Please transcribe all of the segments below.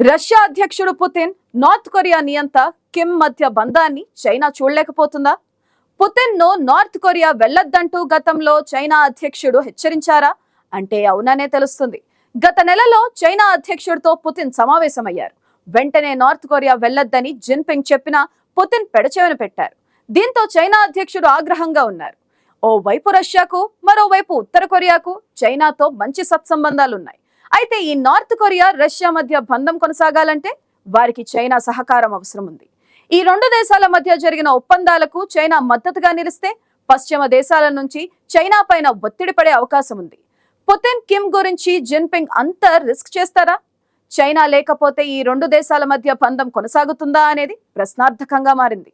Russia అధ్యక్షుడు Putin North Korea నియంత Kim మధ్య బంధాన్ని చైనా చూడలేకపోతుందా? పుతిన్ను నార్త్ కొరియా వెళ్ళొద్దంటూ గతంలో చైనా అధ్యక్షుడు హెచ్చరించారా? అంటే అవుననే తెలుస్తుంది. గత నెలలో చైనా అధ్యక్షుడితో పుతిన్ సమావేశమయ్యారు. వెంటనే నార్త్ కొరియా వెళ్ళొద్దని జిన్పింగ్ చెప్పినా పుతిన్ పెడచెవిన పెట్టారు. దీంతో చైనా అధ్యక్షుడు ఆగ్రహంగా ఉన్నారు. ఓ వైపు రష్యాకు మరోవైపు ఉత్తర కొరియాకు చైనాతో మంచి సత్సంబంధాలున్నాయి. అయితే ఈ నార్త్ కొరియా రష్యా మధ్య బంధం కొనసాగాలంటే వారికి చైనా సహకారం అవసరం ఉంది. ఈ రెండు దేశాల మధ్య జరిగిన ఒప్పందాలకు చైనా మద్దతుగా నిలిస్తే పశ్చిమ దేశాల నుంచి చైనా పైన ఒత్తిడి పడే అవకాశం ఉంది. పుతిన్ కిమ్ గురించి జిన్పింగ్ అంత రిస్క్ చేస్తారా? చైనా లేకపోతే ఈ రెండు దేశాల మధ్య బంధం కొనసాగుతుందా అనేది ప్రశ్నార్థకంగా మారింది.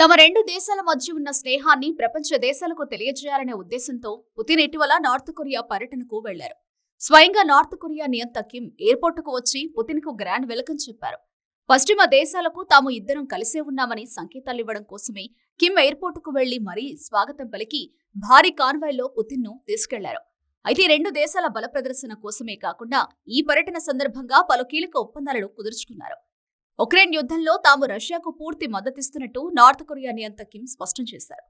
తమ రెండు దేశాల మధ్య ఉన్న స్నేహాన్ని ప్రపంచ దేశాలకు తెలియజేయాలనే ఉద్దేశంతో పుతిన్ ఇటీవల నార్త్ కొరియా పర్యటనకు వెళ్ళారు. స్వయంగా నార్త్ కొరియా నియంత కిమ్ ఎయిర్పోర్టుకు వచ్చి పుతిన్కు గ్రాండ్ వెల్కమ్ చెప్పారు. పశ్చిమ దేశాలకు తాము ఇద్దరం కలిసే ఉన్నామని సంకేతాలివ్వడం కోసమే కిమ్ ఎయిర్పోర్టుకు వెళ్ళి మరీ స్వాగతం పలికి భారీ కాన్వాయ్లో పుతిన్ను తీసుకెళ్ళారు. అయితే రెండు దేశాల బల ప్రదర్శన కోసమే కాకుండా ఈ పర్యటన సందర్భంగా పలు కీలక ఒప్పందాలను కుదుర్చుకున్నారు. ఉక్రెయిన్ యుద్ధంలో తాము రష్యాకు పూర్తి మద్దతిస్తున్నట్టు నార్త్ కొరియా నియంత కిమ్ స్పష్టం చేశారు.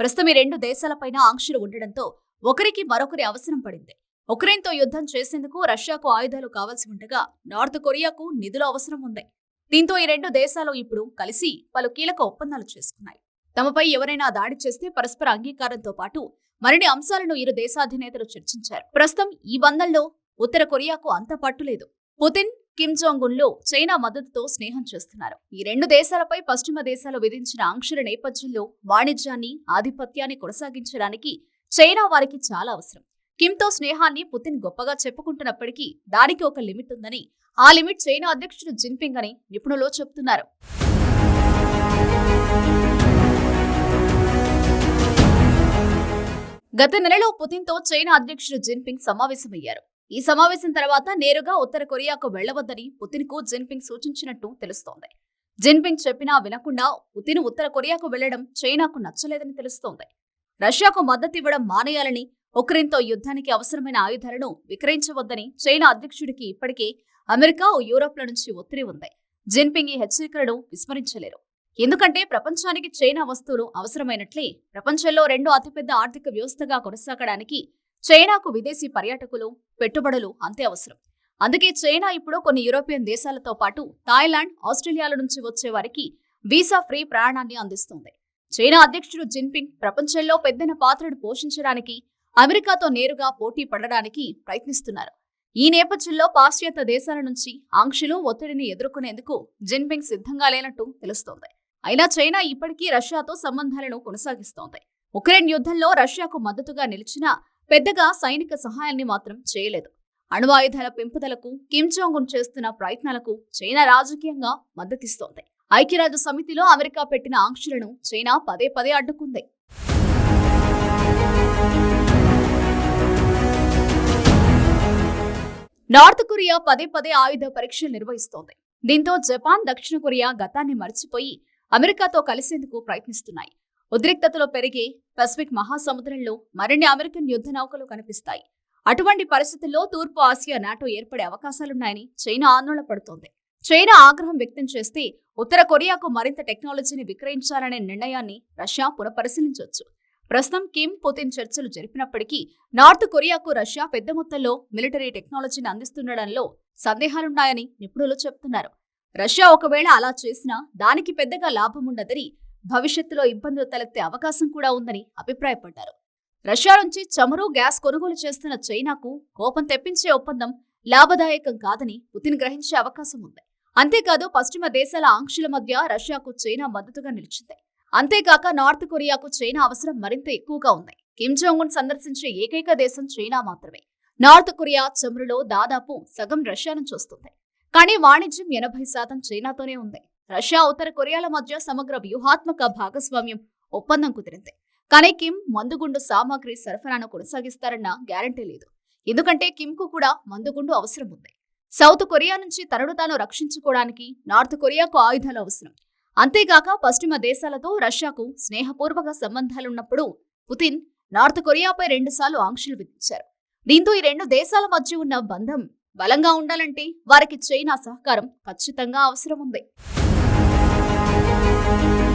ప్రస్తుతం ఈ రెండు దేశాలపైన ఆంక్షలు ఉండడంతో ఒకరికి మరొకరి అవసరం పడింది. ఉక్రెయిన్తో యుద్ధం చేసేందుకు రష్యాకు ఆయుధాలు కావాల్సి ఉండగా నార్త్ కొరియాకు నిధుల అవసరం ఉంది. దీంతో ఈ రెండు దేశాలు ఇప్పుడు కలిసి పలు కీలక ఒప్పందాలు చేసుకున్నాయి. తమపై ఎవరైనా దాడి చేస్తే పరస్పర అంగీకారంతో పాటు మరిన్ని అంశాలను ఇరు దేశాధినేతలు చర్చించారు. ప్రస్తుతం ఈ బంధంలో ఉత్తర కొరియాకు అంత పట్టులేదు పుతిన్ కిమ్ జోంగ్ ఉన్లు చైనా మద్దతుతో స్నేహం చేస్తున్నారు. ఈ రెండు దేశాలపై పశ్చిమ దేశాలు విధించిన ఆంక్షల నేపథ్యంలో వాణిజ్యాన్ని ఆధిపత్యాన్ని కొనసాగించడానికి చైనా వారికి చాలా అవసరం. కిమ్తో స్నేహాన్ని పుతిన్ గొప్పగా చెప్పుకుంటున్నప్పటికీ దానికి ఒక లిమిట్ ఉందని ఆ లిమిట్ చైనా అధ్యక్షుడు జిన్పింగ్ అని నిపుణులు చెబుతున్నారు. గత నెలలో పుతిన్తో చైనా అధ్యక్షుడు జిన్పింగ్ సమావేశమయ్యారు. ఈ సమావేశం తర్వాత నేరుగా ఉత్తర కొరియాకు వెళ్ళవద్దని పుతిన్కు జిన్పింగ్ సూచించినట్టు తెలుస్తోంది. జిన్పింగ్ చెప్పినా వినకుండా పుతిన్ ఉత్తర కొరియాకు వెళ్ళడం చైనాకు నచ్చలేదని తెలుస్తోంది. రష్యాకు మద్దతివ్వడం మానేయాలని ఉక్రెయిన్తో యుద్ధానికి అవసరమైన ఆయుధాలను విక్రయించవద్దని చైనా అధ్యక్షుడికి ఇప్పటికే అమెరికా యూరోప్ల నుంచి ఒత్తిడి ఉంది. జిన్పింగ్ ఈ హెచ్చరికలను విస్మరించలేరు. ఎందుకంటే ప్రపంచానికి చైనా వస్తువులు అవసరమైనట్లే ప్రపంచంలో రెండో అతిపెద్ద ఆర్థిక వ్యవస్థగా కొనసాగడానికి చైనాకు విదేశీ పర్యాటకులు పెట్టుబడులు అంతే అవసరం. అందుకే చైనా ఇప్పుడు కొన్ని యూరోపియన్ దేశాలతో పాటు థాయిలాండ్ ఆస్ట్రేలియాల నుంచి వచ్చే వారికి వీసా ఫ్రీ ప్రయాణాన్ని అందిస్తుంది. చైనా అధ్యక్షుడు జిన్పింగ్ ప్రపంచంలో పెద్దన పాత్రను పోషించడానికి అమెరికాతో నేరుగా పోటీ పడడానికి ప్రయత్నిస్తున్నారు. ఈ నేపథ్యంలో పాశ్చాత్య దేశాల నుంచి ఆంక్షలు ఒత్తిడిని ఎదుర్కొనేందుకు జిన్పింగ్ సిద్ధంగా లేనట్టు తెలుస్తోంది. అయినా చైనా ఇప్పటికీ రష్యాతో సంబంధాలను కొనసాగిస్తోంది. ఉక్రెయిన్ యుద్ధంలో రష్యాకు మద్దతుగా నిలిచిన పెద్దగా సైనిక సహాయాన్ని మాత్రం చేయలేదు. అణువాయుధాల పెంపుదలకు కిమ్ జాంగ్ ఉన్ చేస్తున్న ప్రయత్నాలకు చైనా రాజకీయంగా మద్దతిస్తోంది. ఐక్యరాజ్య సమితిలో అమెరికా పెట్టిన ఆంక్షలను చైనా పదే పదే అడ్డుకుంది. నార్త్ కొరియా పదే పదే ఆయుధ పరీక్షలు నిర్వహిస్తోంది. దీంతో జపాన్ దక్షిణ కొరియా గతాన్ని మర్చిపోయి అమెరికాతో కలిసేందుకు ప్రయత్నిస్తున్నాయి. ఉద్రిక్తతలో పెరిగే పసిఫిక్ మహాసముద్రంలో మరిన్ని అమెరికన్ యుద్ధ నౌకలు కనిపిస్తాయి. అటువంటి పరిస్థితుల్లో తూర్పు ఆసియా నాటో ఏర్పడే అవకాశాలున్నాయని చైనా ఆందోళన పడుతోంది. చైనా ఆగ్రహం వ్యక్తం చేస్తే ఉత్తర కొరియాకు మరింత టెక్నాలజీని విక్రయించాలనే నిర్ణయాన్ని రష్యా పునఃపరిశీలించవచ్చు. ప్రస్తుతం కిమ్ పుతిన్ చర్చలు జరిపినప్పటికీ నార్త్ కొరియాకు రష్యా పెద్ద మొత్తంలో మిలిటరీ టెక్నాలజీని అందిస్తుండడంలో సందేహాలున్నాయని నిపుణులు చెబుతున్నారు రష్యా ఒకవేళ అలా చేసినా దానికి పెద్దగా లాభం ఉండదని భవిష్యత్తులో ఇబ్బందులు తలెత్తే అవకాశం కూడా ఉందని అభిప్రాయపడ్డారు. రష్యా నుంచి చమురు గ్యాస్ కొనుగోలు చేస్తున్న చైనాకు కోపం తెప్పించే ఒప్పందం లాభదాయకం కాదని పుతిన్ గ్రహించే అవకాశం ఉంది. అంతేకాదు పశ్చిమ దేశాల ఆంక్షల మధ్య రష్యాకు చైనా మద్దతుగా నిలిచింది. అంతేకాక నార్త్ కొరియాకు చైనా అవసరం మరింత ఎక్కువగా ఉంది. కిమ్ జోంగ్ ఉన్ సందర్శించే ఏకైక దేశం చైనా మాత్రమే. నార్త్ కొరియా చమురులో దాదాపు సగం రష్యా నుంచి వస్తుంది. కానీ వాణిజ్యం ఎనభై శాతం చైనాతోనే ఉంది. రష్యా ఉత్తర కొరియాల మధ్య సమగ్ర వ్యూహాత్మక భాగస్వామ్యం ఒప్పందం కుదిరింది. కానీ కిమ్ మందుగుండు సామాగ్రి సరఫరాను కొనసాగిస్తారన్న గ్యారంటీ లేదు. ఎందుకంటే కిమ్కు కూడా మందుగుండు అవసరం ఉంది. సౌత్ కొరియా నుంచి తనను తాను రక్షించుకోవడానికి నార్త్ కొరియాకు ఆయుధాలు అవసరం. అంతేగాక పశ్చిమ దేశాలతో రష్యాకు స్నేహపూర్వక సంబంధాలున్నప్పుడు పుతిన్ నార్త్ కొరియాపై రెండుసార్లు ఆంక్షలు విధించారు. దీంతో ఈ రెండు దేశాల మధ్య ఉన్న బంధం బలంగా ఉండాలంటే వారికి చైనా సహకారం ఖచ్చితంగా అవసరం ఉంది. Thank you.